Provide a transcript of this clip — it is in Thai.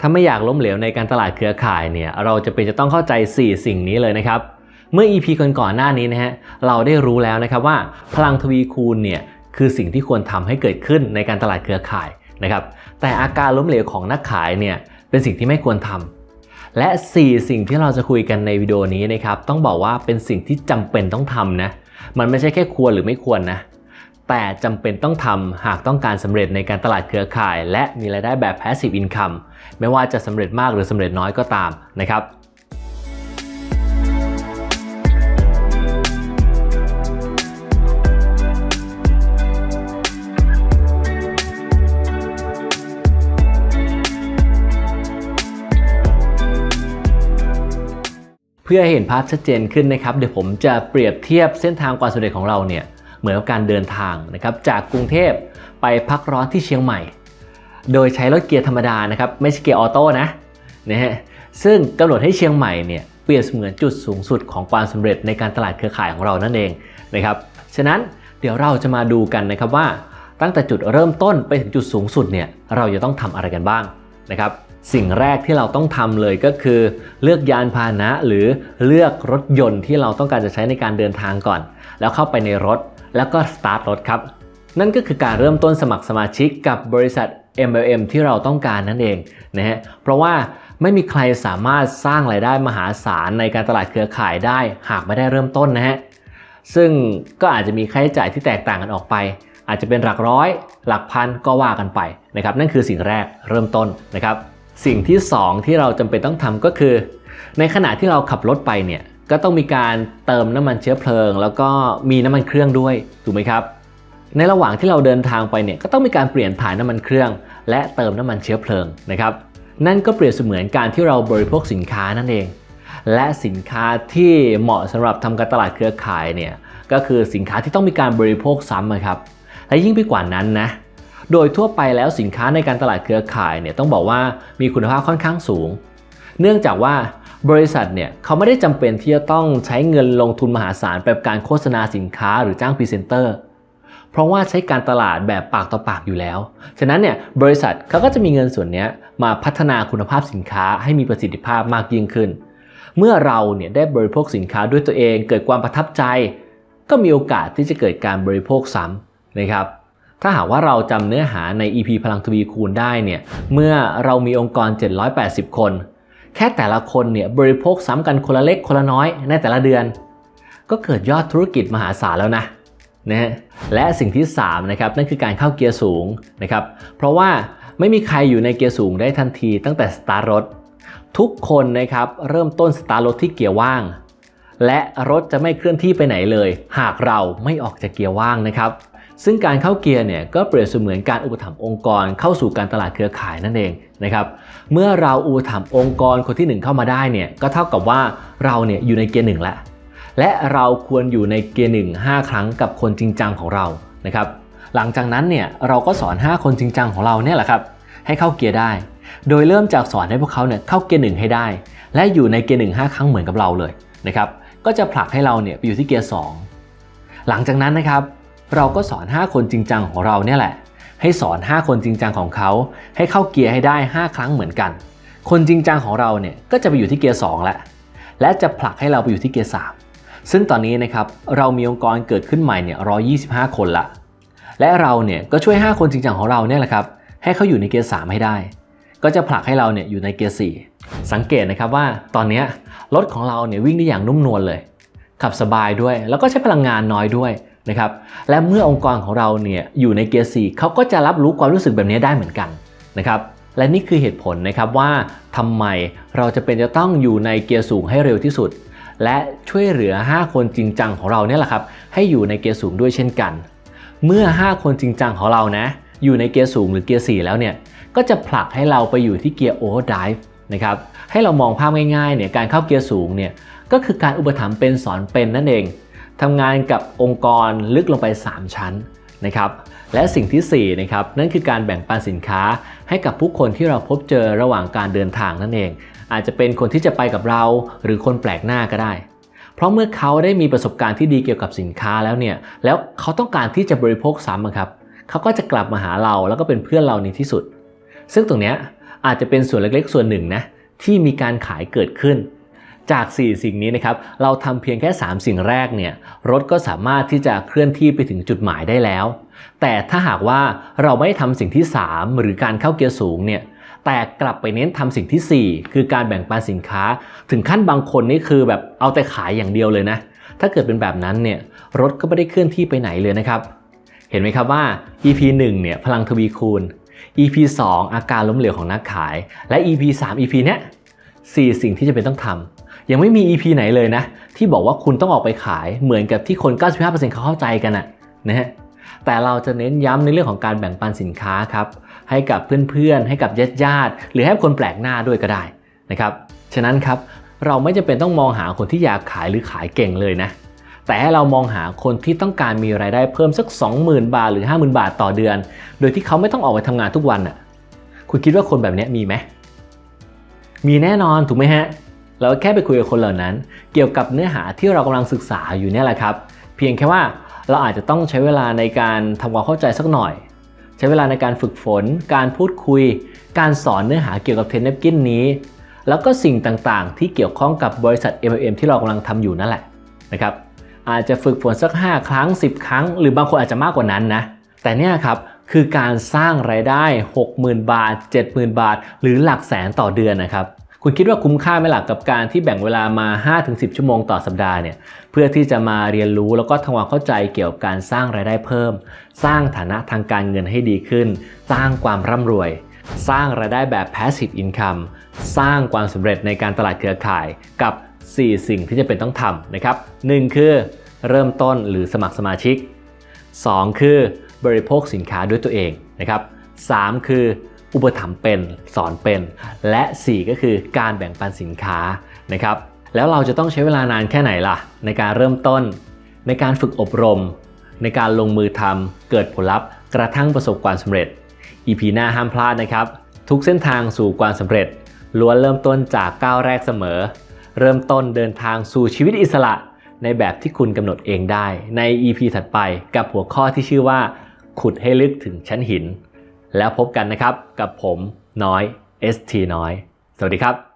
ถ้าไม่อยากล้มเหลวในการตลาดเครือข่ายเนี่ยเราจะเป็นจะต้องเข้าใจ 4 สิ่งนี้เลยนะครับ เมื่อ EP ก่อนๆหน้านี้นะฮะเราได้รู้แล้วนะครับว่าพลังทวีคูณเนี่ยคือสิ่งที่ควรทำให้เกิดขึ้นในการตลาดเครือข่ายนะครับแต่อาการล้มเหลวของนักขายเนี่ยเป็นสิ่งที่ไม่ควรทำและ 4 สิ่งที่เราจะคุยกันในวิดีโอนี้นะครับต้องบอกว่าเป็นสิ่งที่จำเป็นต้องทำนะมันไม่ใช่แค่ควรหรือไม่ควรนะ แต่จำเป็นต้องทำหากต้องการสำเร็จในการตลาดเครือข่าย และมีรายได้แบบ passive income ไม่ว่าจะสำเร็จมากหรือสำเร็จน้อยก็ตามนะครับเพื่อให้เห็นภาพชัดเจนขึ้นนะครับ เดี๋ยวผมจะเปรียบเทียบเส้นทางความสำเร็จของเราเนี่ย เหมือนกับการเดินทางนะครับจากกรุงเทพไปพักร้อนที่เชียงใหม่ โดยใช้รถเกียร์ธรรมดานะครับไม่ใช่เกียร์ออโต้นะนะฮะซึ่งกำหนดให้เชียงใหม่เนี่ยเปรียบเสมือนจุดสูงสุดของความสำเร็จในการตลาดเครือข่ายของเรานั่นเองนะครับฉะนั้นเดี๋ยวเราจะมาดูกันนะครับว่าตั้งแต่จุดเริ่มต้นไปถึงจุดสูงสุดเนี่ยเราจะต้องทำอะไรกันบ้างนะครับสิ่งแรกที่เราต้องทำเลยก็คือ เลือกยานพาหนะหรือเลือกรถยนต์ที่เราต้องการจะใช้ในการเดินทางก่อน แล้วเข้าไปในรถ แล้วก็สตาร์ทรถครับ นั่นก็คือการเริ่มต้นสมัครสมาชิกกับบริษัท MLM ที่เราต้องการนั่นเองนะฮะ เพราะว่าไม่มีใครสามารถสร้างรายได้มหาศาลในการตลาดเครือข่ายได้ หากไม่ได้เริ่มต้นนะฮะ ซึ่งก็อาจจะมีค่าใช้จ่ายที่แตกต่างกันออกไป อาจจะเป็นหลักร้อย หลักพันก็ว่ากันไปนะครับ นั่นคือสิ่งแรกเริ่มต้นนะครับ สิ่งที่ 2 ที่เราจำเป็นต้องทำก็คือ ในขณะที่เราขับรถไปเนี่ย ก็ต้องมีการเติมน้ำมันเชื้อเพลิง แล้วก็มีน้ำมันเครื่องด้วยถูกไหมครับ ในระหว่างที่เราเดินทางไปเนี่ยก็ต้องมีการเปลี่ยนถ่ายน้ำมันเครื่อง และเติมน้ำมันเชื้อเพลิงนะครับ นั่นก็เปรียบเสมือนการที่เราบริโภคสินค้านั่นเอง และสินค้าที่เหมาะสำหรับทำการตลาดเครือข่ายเนี่ยก็คือสินค้าที่ต้องมีการบริโภคซ้ำนะครับและยิ่งไปกว่านั้นนะโดยทั่วไปแล้วสินค้าในการตลาดเครือข่ายเนี่ยต้องบอกว่ามีคุณภาพค่อนข้างสูง เนื่องจากว่า บริษัทเนี่ยเขาไม่ได้จำเป็นที่จะต้องใช้เงินลงทุนมหาศาลไปกับการโฆษณาสินค้าหรือจ้างพรีเซนเตอร์เพราะว่าใช้การตลาดแบบปากต่อปากอยู่แล้ว ฉะนั้นเนี่ยบริษัทเขาก็จะมีเงินส่วนนี้มาพัฒนาคุณภาพสินค้าให้มีประสิทธิภาพมากยิ่งขึ้น เมื่อเราเนี่ยได้บริโภคสินค้าด้วยตัวเอง เกิดความประทับใจ ก็มีโอกาสที่จะเกิดการบริโภคซ้ำนะครับ ถ้าหากว่าเราจำเนื้อหาใน EP พลังทวีคูณได้เนี่ย เมื่อเรามีองค์กร 780 คน แค่แต่ละคนเนี่ยบริโภคซ้ำกันคนละเล็กคนละน้อยในแต่ละเดือน ก็เกิดยอดธุรกิจมหาศาลแล้วนะนะฮะและสิ่งที่3นะครับนั่นคือการเข้าเกียร์สูงนะครับเพราะว่าไม่มีใครอยู่ในเกียร์สูงได้ทันทีตั้งแต่สตาร์รถทุกคนนะครับเริ่มต้นสตาร์รถที่เกียร์ว่าง และรถจะไม่เคลื่อนที่ไปไหนเลย หากเราไม่ออกจากเกียร์ว่างนะครับ ซึ่งการเข้าเกียร์เนี่ยก็เปรียบเสมือนการอุปถัมภ์องค์กรเข้าสู่การตลาดเครือข่ายนั่นเองนะครับเมื่อเราอุปถัมภ์องค์กรคนที่ 1 เข้ามาได้เนี่ยก็เท่ากับว่าเราเนี่ยอยู่ในเกียร์หนึ่งแล้วและเราควรอยู่ในเกียร์หนึ่งห้าครั้งกับคนจริงจังของเรานะครับหลังจากนั้นเนี่ยเราก็สอน 5 คนจริงจังของเราเนี่ยแหละครับให้เข้าเกียร์ได้ โดยเริ่มจากสอนให้พวกเขาเนี่ยเข้าเกียร์หนึ่งให้ได้ และอยู่ในเกียร์หนึ่งห้าครั้งเหมือนกับเราเลยนะครับก็จะผลักให้เราเนี่ยไปอยู่ที่เกียร์สองหลังจากนั้นนะครับ เราก็สอน 5 คนจริงจังของเราเนี่ยแหละ ให้สอน 5 คนจริงจังของเขา ให้เข้าเกียร์ให้ได้ 5 ครั้งเหมือนกัน คนจริงจังของเราเนี่ยก็จะไปอยู่ที่เกียร์2แล้วและจะผลักให้เราไปอยู่ที่เกียร์3ซึ่งตอนนี้นะครับเรามีองค์กรเกิดขึ้นใหม่เนี่ย125 คนละ และเราเนี่ยก็ช่วย 5 คนจริงจังของเราเนี่ยแหละครับให้เขาอยู่ในเกียร์3ให้ได้ ก็จะผลักให้เราเนี่ยอยู่ในเกียร์4สังเกตนะครับว่าตอนนี้รถของเราเนี่ยวิ่งได้อย่างนุ่มนวลเลย ขับสบายด้วยแล้วก็ใช้พลังงานน้อยด้วย นะครับและเมื่อองค์กรของเราเนี่ยอยู่ในเกียร์4เขาก็จะรับรู้ความรู้สึกแบบนี้ได้เหมือนกันนะครับและนี่คือเหตุผลนะครับว่าทำไมเราจะเป็นจะต้องอยู่ในเกียร์สูงให้เร็วที่สุด และช่วยเหลือ 5 คนจริงจังของเราเนี่ยแหละครับให้อยู่ในเกียร์สูงด้วยเช่นกัน เมื่อ 5 คนจริงจังของเรานะอยู่ในเกียร์สูงหรือเกียร์4แล้วเนี่ยก็จะผลักให้เราไปอยู่ที่เกียร์โอเวอร์ไดฟ์นะครับให้เรามองภาพง่ายๆเนี่ยการเข้าเกียร์สูงเนี่ยก็คือการอุปถัมภ์เป็นสอนเป็นนั่นเอง ทำงานกับองค์กรลึกลงไป 3 ชั้นนะครับและสิ่งที่4นะครับนั่นคือการแบ่งปันสินค้าให้กับผู้คนที่เราพบเจอระหว่างการเดินทางนั่นเอง อาจจะเป็นคนที่จะไปกับเราหรือคนแปลกหน้าก็ได้ เพราะเมื่อเขาได้มีประสบการณ์ที่ดีเกี่ยวกับสินค้าแล้วเนี่ยแล้วเขาต้องการที่จะบริโภคซ้ำครับเขาก็จะกลับมาหาเราแล้วก็เป็นเพื่อนเราในที่สุด ซึ่งตรงนี้อาจจะเป็นส่วนเล็กๆ ส่วนหนึ่งนะที่มีการขายเกิดขึ้น จาก 4 สิ่งนี้นะครับ เราทำเพียงแค่ 3 สิ่งแรกเนี่ย รถก็สามารถที่จะเคลื่อนที่ไปถึงจุดหมายได้แล้ว แต่ถ้าหากว่าเราไม่ทำสิ่งที่ 3 หรือการเข้าเกียร์สูงเนี่ย แต่กลับไปเน้นทำสิ่งทีสี่ 4 คือการแบ่งปันสินค้า ถึงขั้นบางคนนี่คือแบบเอาแต่ขายอย่างเดียวเลยนะ ถ้าเกิดเป็นแบบนั้นเนี่ย รถก็ไม่ได้เคลื่อนที่ไปไหนเลยนะครับ เห็นไหมครับว่า EP 1เนี่ยพลังทวีคูณ EP 2 อาการล้มเหลวของนักขาย และ EP 3 EP เนี้ย สี่สิ่งที่จะเป็นต้องทำยังไม่มี EP ไหนเลยนะ ที่บอกว่าคุณต้องออกไปขายเหมือนกับที่คน 95%เขาเข้าใจกันอะนะฮะแต่เราจะเน้นย้ำในเรื่องของการแบ่งปันสินค้าครับให้กับเพื่อนๆ ให้กับญาติญาติหรือให้คนแปลกหน้าด้วยก็ได้นะครับฉะนั้นครับเราไม่จำเป็นต้องมองหาคนที่อยากขายหรือขายเก่งเลยนะ แต่ให้เรามองหาคนที่ต้องการมีรายได้เพิ่มสัก 20,000 บาทหรือ 50,000 บาทต่อเดือน โดยที่เขาไม่ต้องออกไปทำงานทุกวันอะคุณคิดว่าคนแบบนี้มีไหม มีแน่นอนถูกไหมฮะ เราแค่ไปคุยกับคนเหล่านั้น เกี่ยวกับเนื้อหาที่เรากำลังศึกษาอยู่เนี่ยแหละครับ เพียงแค่ว่าเราอาจจะต้องใช้เวลาในการทำความเข้าใจสักหน่อย ใช้เวลาในการฝึกฝน การพูดคุย การสอนเนื้อหาเกี่ยวกับเทนเนปกินนี้ แล้วก็สิ่งต่างๆ ที่เกี่ยวข้องกับบริษัท MLM ที่เรากำลังทำอยู่นั่นแหละนะครับอาจจะฝึกฝนสัก 5 ครั้ง 10 ครั้ง หรือบางคนอาจจะมากกว่านั้นนะแต่เนี่ยครับ คือการสร้างรายได้ 60,000 บาท 70,000 บาท หรือหลักแสนต่อเดือนนะครับคุณคิดว่าคุ้มค่าไหมล่ะกับการที่แบ่งเวลามา 5-10 ชั่วโมงต่อสัปดาห์เนี่ยเพื่อที่จะมาเรียนรู้แล้วก็ทำความเข้าใจเกี่ยวกับการสร้างรายได้เพิ่ม สร้างฐานะทางการเงินให้ดีขึ้น สร้างความร่ำรวย สร้างรายได้แบบ passive income สร้างความสำเร็จในการตลาดเครือข่ายกับ 4 สิ่งที่จะเป็นต้องทำนะครับ 1 คือเริ่มต้นหรือสมัครสมาชิก 2 คือ บริโภคสินค้าด้วยตัวเองนะครับ 3 คืออุปถัมภ์เป็นสอนเป็น และ 4 ก็คือการแบ่งปันสินค้านะครับ แล้วเราจะต้องใช้เวลานานแค่ไหนล่ะ ในการเริ่มต้น ในการฝึกอบรม ในการลงมือทำเกิดผลลัพธ์ กระทั่งประสบความสำเร็จ EP หน้าห้ามพลาดนะครับ ทุกเส้นทางสู่ความสำเร็จล้วนเริ่มต้นจากก้าวแรกเสมอ เริ่มต้นเดินทางสู่ชีวิตอิสระ ในแบบที่คุณกำหนดเองได้ ใน EP ถัดไปกับหัวข้อที่ชื่อว่า ขุดให้ลึกถึงชั้นหิน แล้วพบกันนะครับกับผมน้อย ST น้อย สวัสดีครับ